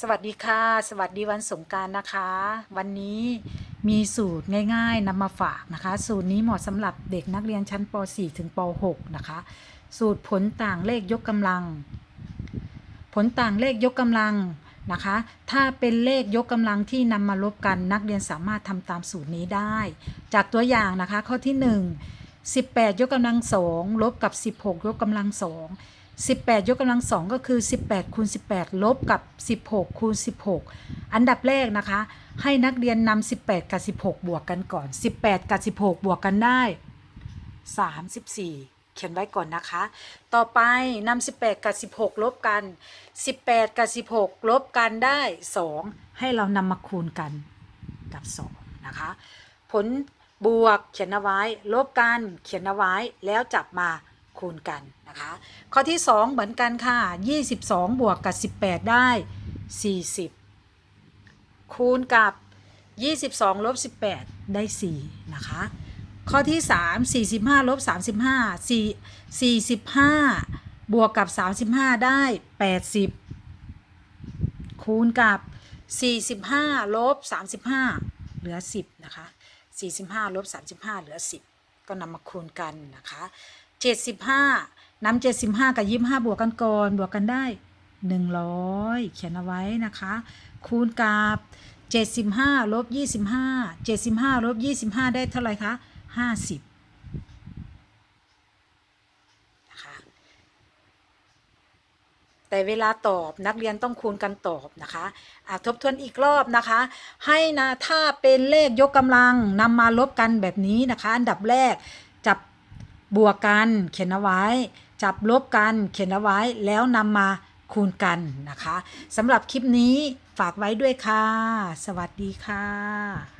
สวัสดีค่ะ สวัสดีวันสงการนะคะ วันนี้มีสูตรง่ายๆนำมาฝากนะคะ สูตรนี้เหมาะสำหรับเด็กนักเรียนชั้นป .4 ถึงป .6 นะคะ สูตรผลต่างเลขยกกำลัง ผลต่างเลขยกกำลังนะคะ ถ้าเป็นเลขยกกำลังที่นำมาลบกันนักเรียนสามารถทำตามสูตรนี้ได้ จากตัวอย่างนะคะข้อที่ 1 18 ยกกำลังสองลบกับ 16 ยกกำลังสอง 18 ยกกำลังสองก็คือ 18คูณ18 ลบกับ 16คูณ16 อันดับแรกนะคะ ให้นักเรียนนำ18 กับ 16 บวกกันก่อน 18 กับ 16 บวกกันได้ 34 เขียนไว้ก่อนนะคะ ต่อไปนำ18 กับ 16 ลบกัน 18 กับ 16 ลบกันได้ 2 ให้เรานำมาคูณกันกับ 2 นะคะ ผลบวกเขียนเอาไว้ ลบกันเขียนเอาไว้แล้วจับมา คูณกันนะคะ ข้อที่ 2 เหมือนกันค่ะ 22 บวกกับ 18 ได้ 40 คูณกับ 22ลบ18 ได้ 4 นะคะ ข้อที่ 3 45ลบ35 4 45 บวกกับ 35 ได้ 80 คูณกับ 45ลบ35 เหลือ 10 นะคะ 45ลบ35 เหลือ 10 ก็นำมาคูณกันนะคะ 75นำ75กับ25บวกกันก่อน บวกกันได้100เขียนเอาไว้นะคะ คูณกับ75ลบ25 75ลบ25ได้เท่าไหร่คะ50นะคะแต่เวลาตอบนักเรียนต้องคูณกันตอบนะคะอะทบทวนอีกรอบนะคะ ให้นะถ้าเป็นเลขยกกำลังนำมาลบกันแบบนี้นะคะ อันดับแรก บวกกัน เขียนเอาไว้ จับลบกัน เขียนเอาไว้ แล้วนำมาคูณกันนะคะสำหรับคลิปนี้ฝากไว้ด้วยค่ะ สวัสดีค่ะ